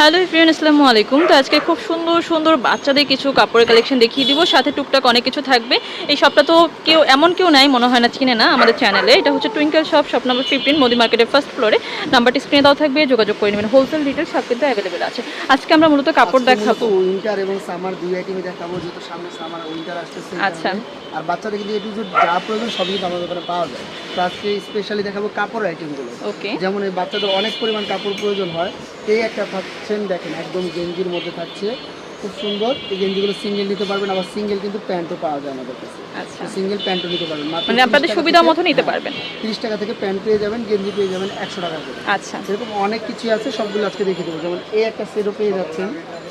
Hello friend আসসালামু আলাইকুম। তো আজকে খুব সুন্দর সুন্দর বাচ্চাদের কিছু কাপড়ের কালেকশন দেখিয়ে দিব। সাথে টুকটাক অনেক কিছু থাকবে। এই শপটা তো কেউ এমন কেউ নাই মনে হয় না চিনে না আমাদের চ্যানেলে এটা হচ্ছে Twinkle shop shop number fifteen Modi মার্কেটের ফার্স্ট ফ্লোরে নাম্বারটি স্ক্রিনে দেওয়া থাকবে যোগাযোগ করে নেবেন। হোলসেল রিটেল সব কিন্তু অ্যাভেলেবেল আছে। আজকে আমরা মূলত কাপড় দেখাবো। উইন্টার এবং সামার দুই আইটেমই দেখাবো যেহেতু সামনে সামার উইন্টার আসতেছে আচ্ছা। আর বাচ্চাদের কিন্তু একটু যা প্রয়োজন সবই কিন্তু আমাদের দোকানে পাওয়া যায়। তো আজকে স্পেশালি দেখাবো কাপড় আইটেমগুলো ওকে যেমন এই বাচ্চাদের অনেক পরিমাণ কাপড় প্রয়োজন হয়। এই একটা থাকছেন দেখেন একদম গেঞ্জির মধ্যে থাকছে। খুব সুন্দর। এই গেঞ্জিগুলো সিঙ্গেল নিতে পারবেন আবার সিঙ্গেল কিন্তু প্যান্টও পাওয়া যায় আমাদের কাছে। আচ্ছা। সিঙ্গেল প্যান্টও নিতে পারবেন মানে আপনাদের সুবিধা মতো নিতে হ্যাঁ, পারবেন 30 টাকা থেকে প্যান্ট পেয়ে যাবেন গেঞ্জি পেয়ে যাবেন একশো টাকা করে। আচ্ছা। এরকম অনেক কিছুই আছে সবগুলো আজকে দেখিয়ে দেবো। যেমন এই একটা সেটও পেয়ে যাচ্ছেন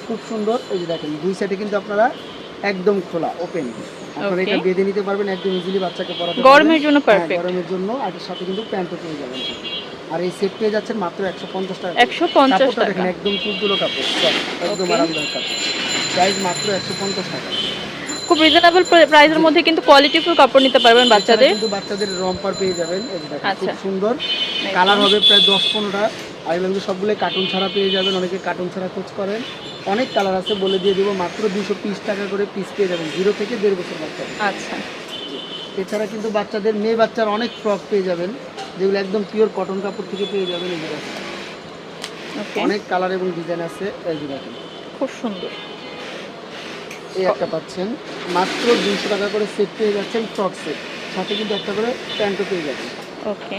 খুব সুন্দর। এই যে দেখেন দুই সাইডে কিন্তু আপনারা একদম খোলা ওপেন আপনারা এটা বেঁধে নিতে পারবেন একদম ইজিলি বাচ্চাকে পড়াতে গরমের জন্য হ্যাঁ, perfect। গরমের জন্য আর এর সাথে কিন্তু প্যান্টও পেয়ে যাবেন। আর এই সেট পেয়ে যাচ্ছেন মাত্র একশো পঞ্চাশ টাকা একশো পঞ্চাশ টাকা। দেখেন একদম তুলতুলো কাপড়। একদম আরামদায়ক কাপড়। প্রাইস মাত্র একশো পঞ্চাশ টাকা। খুব রিজনেবল প্রাইসের মধ্যে কিন্তু কোয়ালিটিফুল কাপড় নিতে পারবেন বাচ্চাদের। কিন্তু বাচ্চাদের রম্পার পেয়ে যাবেন। দেখেন, খুব আচ্ছা। সুন্দর কালার হবে প্রায় দশ পনেরোটা। এগুলো সবগুলো কার্টুন ছাড়া পেয়ে যাবেন অনেকে কার্টুন ছাড়া খোঁজ করেন। অনেক কালার আছে বলে দিয়ে দেবো মাত্র দুশো পিস টাকা করে পিস পেয়ে যাবেন জিরো থেকে দেড় বছর বাচ্চা। আচ্ছা। এছাড়া কিন্তু বাচ্চাদের মেয়ে বাচ্চার অনেক ফ্রক পেয়ে যাবেন যেগুলো একদম পিওর কটন কাপড় থেকে পেয়ে যাবেন এই অনেক কালার এবং ডিজাইন আছে এই দেখেন। খুব সুন্দর। এই একটা পাচ্ছেন মাত্র দুশো টাকা করে সেট পেয়ে যাচ্ছেন ফ্রক সেট সাথে কিন্তু একটা করে প্যান্টও পেয়ে যাবেন ওকে।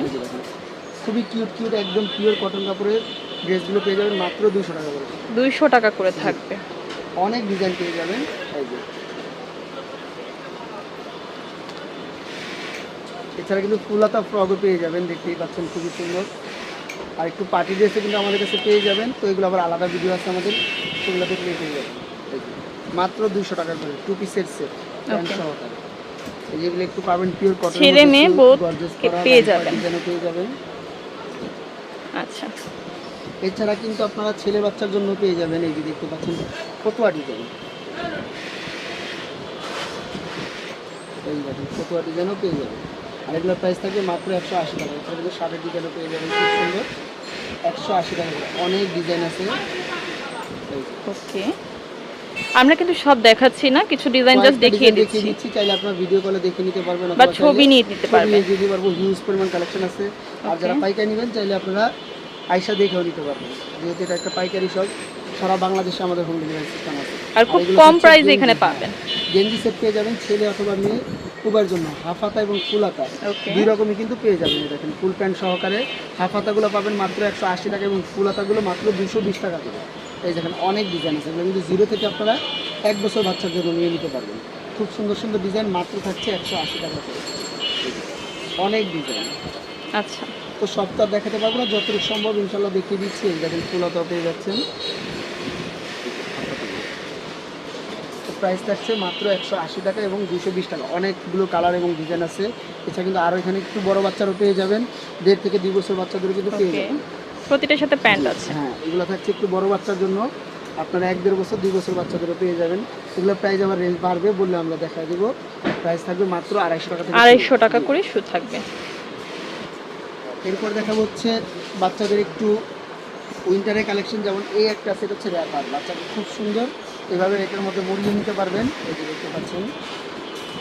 খুবই কিউট কিউট একদম পিওর কটন কাপড়ের ড্রেসগুলো পেয়ে যাবেন মাত্র দুশো টাকা করে। দুইশো টাকা করে থাকবে। অনেক ডিজাইন পেয়ে যাবেন এই যে। এছাড়া কিন্তু ফুলাতা ফ্রকও পেয়ে যাবেন দেখতেই পাচ্ছেন খুবই সুন্দর। আর একটু পার্টি ড্রেসে কিন্তু আমাদের কাছে পেয়ে যাবেন তো এগুলো আবার আলাদা ভিডিও আছে আমাদের সেগুলো দেখলে পেয়ে যাবেন। মাত্র দুশো টাকা করে টু পিসের সেট প্যান্ট সহকারে। এই যেগুলো একটু পাবেন পিওর কটন ছেলে মেয়ে পেয়ে যাবেন। পেয়ে যাবেন। আচ্ছা। এছাড়া কিন্তু আপনারা ছেলে বাচ্চার জন্য পেয়ে যাবেন এই যে দেখতে পাচ্ছেন ফতুয়া ডিজাইন এই দেখেন ফতুয়া ডিজাইনও পেয়ে যাবেন। আর এগুলোর প্রাইস থাকবে মাত্র একশো আশি টাকা। এছাড়া কিন্তু শার্টের ডিজাইনও পেয়ে যাবেন খুব সুন্দর। একশো আশি টাকা অনেক ডিজাইন আছে। ওকে। আমরা কিন্তু সব দেখাচ্ছি না কিছু ডিজাইন জাস্ট দেখিয়ে দিচ্ছি। দিচ্ছি চাইলে আপনার ভিডিও কলে দেখে নিতে পারবেন বা অথবা ছবি নিয়ে নিতে ছবি পারবেন। নিয়ে দিতে পারব হিউজ পরিমাণ কালেকশন আছে। আর যারা পাইকারি নেবেন চাইলে আপনারা আইসা দেখেও নিতে পারবেন যেহেতু এটা একটা পাইকারি সব সারা বাংলাদেশে আমাদের হোম ডেলিভারি সিস্টেম আছে। আর খুব কম প্রাইসে এখানে। পাবেন। গেঞ্জি সেট পেয়ে যাবেন ছেলে অথবা মেয়ে খুবার জন্য। হাফ হাতা এবং ফুল হাতা। দুই রকমই কিন্তু পেয়ে যাবেন দেখেন ফুল প্যান্ট সহকারে হাফ হাতাগুলো পাবেন মাত্র একশো আশি টাকা এবং ফুল হাতাগুলো মাত্র দুশো বিশ টাকা করে। এই দেখেন অনেক ডিজাইন আছে। এগুলো কিন্তু জিরো থেকে আপনারা এক বছর বাচ্চার জন্য নিয়ে নিতে পারবেন। খুব সুন্দর সুন্দর ডিজাইন মাত্র থাকছে একশো আশি টাকা করে। অনেক ডিজাইন আচ্ছা। তো সপ্তাহ দেখাতে পারব না যতটুকু সম্ভব ইনশাল্লাহ দেখিয়ে দিচ্ছি। দেখেন ফুল হাতাও পেয়ে যাচ্ছেন। প্রাইস থাকছে মাত্র একশো আশি টাকা এবং দুশো বিশ টাকা। অনেকগুলো কালার এবং ডিজাইন আছে। এছাড়া কিন্তু আরও এখানে একটু বড় বাচ্চারও পেয়ে যাবেন। দেড় থেকে দুই বছর বাচ্চাদেরও কিন্তু পেয়ে যাবেন। প্রতিটার সাথে প্যান্ট আছে। হ্যাঁ এগুলো থাকছে একটু বড় বাচ্চার জন্য। আপনারা এক দেড় বছর দুই বছর বাচ্চাদেরও পেয়ে যাবেন। এগুলো প্রাইস আমার রেঞ্জ বাড়বে বললে আমরা দেখা দেবো। প্রাইস থাকবে মাত্র আড়াইশো টাকা আড়াইশো টাকা করে শু থাকবে। এরপর দেখা হচ্ছে বাচ্চাদের একটু উইন্টারের কালেকশন যেমন এই একটা সেট হচ্ছে র্যাপার বাচ্চাদের খুব সুন্দর। এভাবে এটার মধ্যে মুড়িয়ে নিতে পারবেন। এই যে দেখতে পাচ্ছেন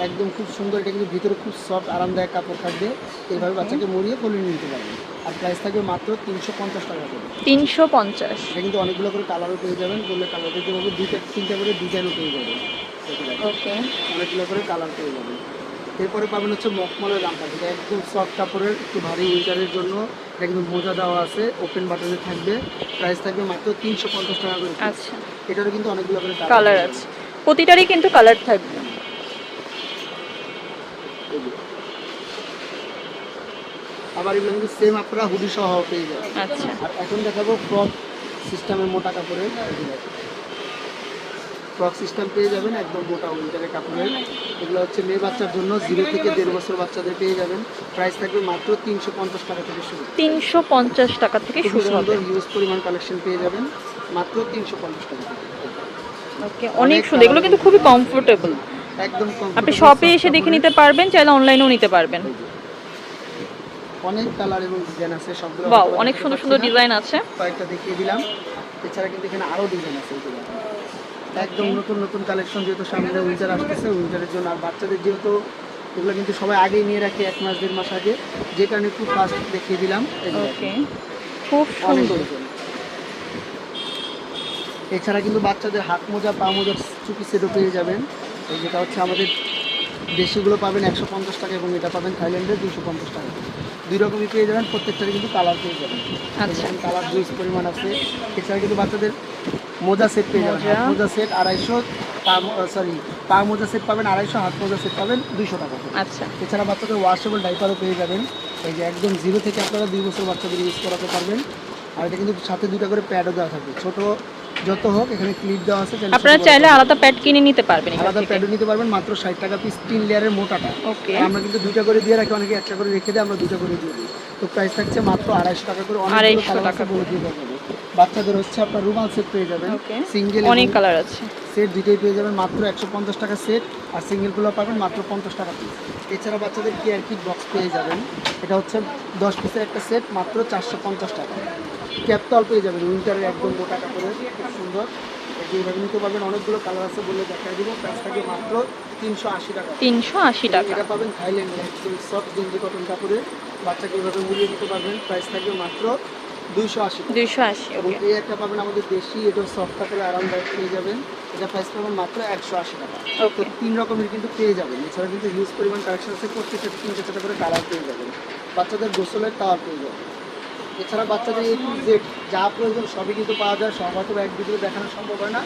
একদম খুব সুন্দর। এটা কিন্তু ভিতরে খুব সফট আরামদায়ক কাপড় থাকবে। এইভাবে বাচ্চাকে মুড়িয়ে পলিয়ে নিতে পারবেন। আর প্রাইস থাকবে মাত্র তিনশো পঞ্চাশ টাকা করে। তিনশো পঞ্চাশ। এটা কিন্তু অনেকগুলো করে কালারও পেয়ে যাবেন। বললে কালার দিতে পারব দুইটা তিনটা করে ডিজাইনও পেয়ে যাবেন। ওকে অনেকগুলো করে কালার পেয়ে যাবেন। এরপরে পাবেন হচ্ছে মখমলের দামটা যেটা একদম সফট কাপড়ের একটু ভারী উইন্টারের জন্য। এটা কিন্তু মোজা দেওয়া আছে ওপেন বাটনে থাকবে। প্রাইস থাকবে মাত্র তিনশো পঞ্চাশ টাকা করে আচ্ছা। এটারও কিন্তু অনেকগুলো করে কালার আছে। প্রতিটারই কিন্তু কালার থাকবে। আবার এগুলো কিন্তু সেম আপনারা হুডি সহ পেয়ে যাবেন। আচ্ছা। আর এখন দেখাবো ফ্রক সিস্টেমের মোটা কাপড়ের। ফ্রক সিস্টেম পেয়ে যাবেন একদম মোটা উইন্টারের কাপড়ের। এগুলো হচ্ছে মেয়ে বাচ্চার জন্য জিরো থেকে দেড় বছর বাচ্চাদের পেয়ে যাবেন। প্রাইস থাকবে মাত্র তিনশো পঞ্চাশ টাকা থেকে শুরু। তিনশো পঞ্চাশ টাকা থেকে শুরু সুন্দর হিউজ পরিমাণ কালেকশন পেয়ে যাবেন মাত্র তিনশো পঞ্চাশ টাকা ওকে অনেক সুন্দর। এগুলো কিন্তু খুবই কমফোর্টেবল একদম আপনি শপে এসে দেখে নিতে পারবেন চাইলে অনলাইনেও নিতে পারবেন। অনেক কালার এবং ডিজাইন আছে সবগুলো হয়তো অনেক সুন্দর সুন্দর ডিজাইন আছে। কয়েকটা দেখিয়ে দিলাম। এছাড়া কিন্তু এখানে আরও ডিজাইন আছে। একদম নতুন নতুন কালেকশন যেহেতু সামনে উইন্টার আসতেছে উইন্টারের জন্য আর বাচ্চাদের যেহেতু এগুলো কিন্তু সবাই আগেই নিয়ে রাখে এক মাস দেড় মাস আগে যে কারণে একটু ফার্স্ট দেখিয়ে দিলাম। খুব সুন্দর। এছাড়া কিন্তু বাচ্চাদের হাত মোজা পা মোজা চুপি সেটও পেয়ে যাবেন। এই যেটা হচ্ছে আমাদের দেশিগুলো পাবেন একশো পঞ্চাশ টাকা এবং এটা পাবেন থাইল্যান্ডের দুশো পঞ্চাশ টাকা। দুই রকমই পেয়ে যাবেন প্রত্যেকটারই কিন্তু কালার পেয়ে যাবেন। আচ্ছা। কালার জুইস পরিমাণ আছে। এছাড়া কিন্তু বাচ্চাদের মোজা সেট পেয়ে যাবেন মোজা। হাত মোজা সেট আড়াইশো পা সরি পা মোজা সেট পাবেন আড়াইশো হাত মোজা সেট পাবেন দুইশো টাকা করে। আচ্ছা। এছাড়া বাচ্চাদের ওয়াশেবল ডাইপারও পেয়ে যাবেন। এই যে একদম জিরো থেকে আপনারা দুই বছর বাচ্চাদের ইউজ করাতে পারবেন। আর এটা কিন্তু সাথে দুটা করে প্যাডও দেওয়া থাকবে। ছোট যত হোক এখানে ক্লিপ দেওয়া আছে আপনারা চাইলে আলাদা প্যাড কিনে নিতে পারবেন আলাদা প্যাডও নিতে পারবেন মাত্র ষাট টাকা পিস তিন লেয়ারের মোটাটা। ওকে আমরা কিন্তু দুইটা করে দিয়ে রাখি অনেকে একটা করে রেখে দেয় আমরা দুইটা করে দিয়ে দিই। তো প্রাইস থাকছে মাত্র আড়াইশো টাকা করে অনেক 250 টাকা বলে দিয়ে দেবো। বাচ্চাদের হচ্ছে আপনার রুমাল সেট পেয়ে যাবেন সিঙ্গেল অনেক কালার আছে। সেট দুইটাই পেয়ে যাবেন মাত্র একশো পঞ্চাশ টাকা সেট আর সিঙ্গেলগুলো পাবেন মাত্র পঞ্চাশ টাকা পিস এছাড়া বাচ্চাদের কেয়ার কিট বক্স পেয়ে যাবেন? এটা হচ্ছে দশ পিসের একটা সেট মাত্র চারশো পঞ্চাশ টাকা। ক্যাপতল পেয়ে যাবেন উইন্টারের একদম মোটা কাপড়ের খুব সুন্দর। এইভাবে নিতে পারবেন অনেকগুলো কালার আছে বলে দেখাই দিব প্রাইস থাকে মাত্র তিনশো আশি টাকা। তিনশো আশি টাকা। এটা পাবেন থাইল্যান্ডে একদম সফট গেঞ্জি কটন কাপড়ে বাচ্চাকে এইভাবে মুড়িয়ে দিতে পারবেন প্রাইস থাকবে মাত্র দুইশো আশি। এবং এই একটা পাবেন আমাদের দেশি এটা সফট কাপড়ে আরামদায়ক পেয়ে যাবেন। এটা প্রাইস পাবেন মাত্র একশো আশি টাকা। তো তিন রকমের কিন্তু পেয়ে যাবেন। এছাড়া কিন্তু হিউজ পরিমাণ কালেকশন আছে প্রত্যেকটা তিন চারটা করে কালার পেয়ে যাবেন। বাচ্চাদের গোসলের টাওয়ার পেয়ে যাবেন। এছাড়া বাচ্চাদের এ টু জেড যা প্রয়োজন সবই কিন্তু পাওয়া যায়। সব হয়তো এক ভিডিও দেখানো সম্ভব হয় না।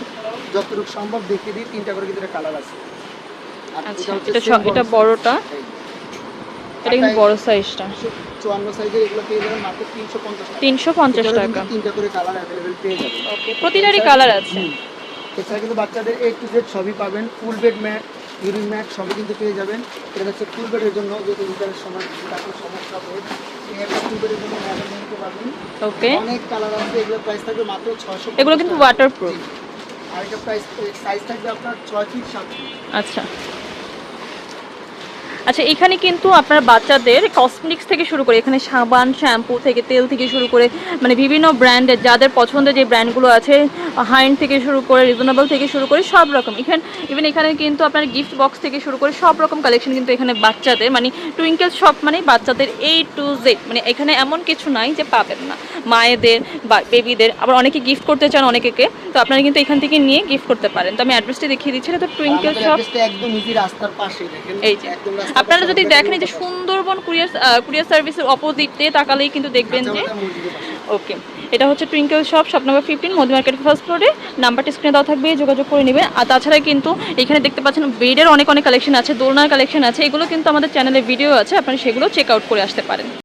যতটুকু সম্ভব দেখিয়ে দিই তিনটা করে কিন্তু কালার আছে। আর আচ্ছা হচ্ছে এটা same ছ- এটা box। বড়টা? এই। এটা কিন্তু বড় সাইজটা চুয়ান্ন সাইজের এগুলো পেয়ে যাবেন মাত্র টাকা। টাকা। তিনটা করে কালার পেয়ে যাবেন। ওকে প্রতিটারই কালার আছে। এছাড়া কিন্তু বাচ্চাদের এ টু জেড সবই পাবেন। Full bed mat urine mat সবই কিন্তু পেয়ে যাবেন। এটা হচ্ছে ফুল বেডের জন্য যেহেতু সময় তারপর সমস্যা ওকে অনেক কালার আছে। এগুলো প্রাইস থাকবে মাত্র এগুলো কিন্তু ওয়াটারপ্রুফ আর এটা প্রাইস সাইজ থাকবে আপনার ফিট ফিট আচ্ছা। আচ্ছা এখানে কিন্তু আপনার বাচ্চাদের কসমেটিক্স থেকে শুরু করে, এখানে সাবান শ্যাম্পু থেকে, তেল থেকে শুরু করে মানে বিভিন্ন ব্র্যান্ডের, যাদের পছন্দের যে ব্র্যান্ডগুলো আছে হাইন্ড থেকে শুরু করে রিজনেবল থেকে শুরু করে, সব রকম। এখানে ইভেন এখানে কিন্তু আপনার গিফট বক্স থেকে শুরু করে, সব রকম কালেকশন কিন্তু এখানে বাচ্চাদের মানে টুইঙ্কেল শপ মানে বাচ্চাদের এই টু জেড মানে এখানে এমন কিছু নাই যে পাবেন না। মায়েদের বা বেবিদের আবার অনেকে গিফট করতে চান অনেকেকে তো আপনারা কিন্তু এখান থেকে নিয়ে গিফট করতে পারেন। তো আমি অ্যাড্রেসটি দেখিয়ে দিচ্ছি এটা তো টুইঙ্কেল শপ একদম ইজি রাস্তার পাশে এই যে। আপনারা যদি দেখেন যে সুন্দরবন কুরিয়ার কুরিয়ার সার্ভিসের অপোজিটে তাকালেই কিন্তু দেখবেন যে। ওকে এটা হচ্ছে Twinkle shop shop number fifteen Modi market first ফ্লোরে নাম্বারটি স্ক্রিনে দেওয়া থাকবে যোগাযোগ করে নেবেন। আর তাছাড়া কিন্তু এখানে দেখতে পাচ্ছেন বেডের অনেক অনেক কালেকশন আছে দোলনার কালেকশন আছে। এগুলো কিন্তু আমাদের চ্যানেলে ভিডিও আছে আপনারা সেগুলো চেক আউট করে আসতে পারেন।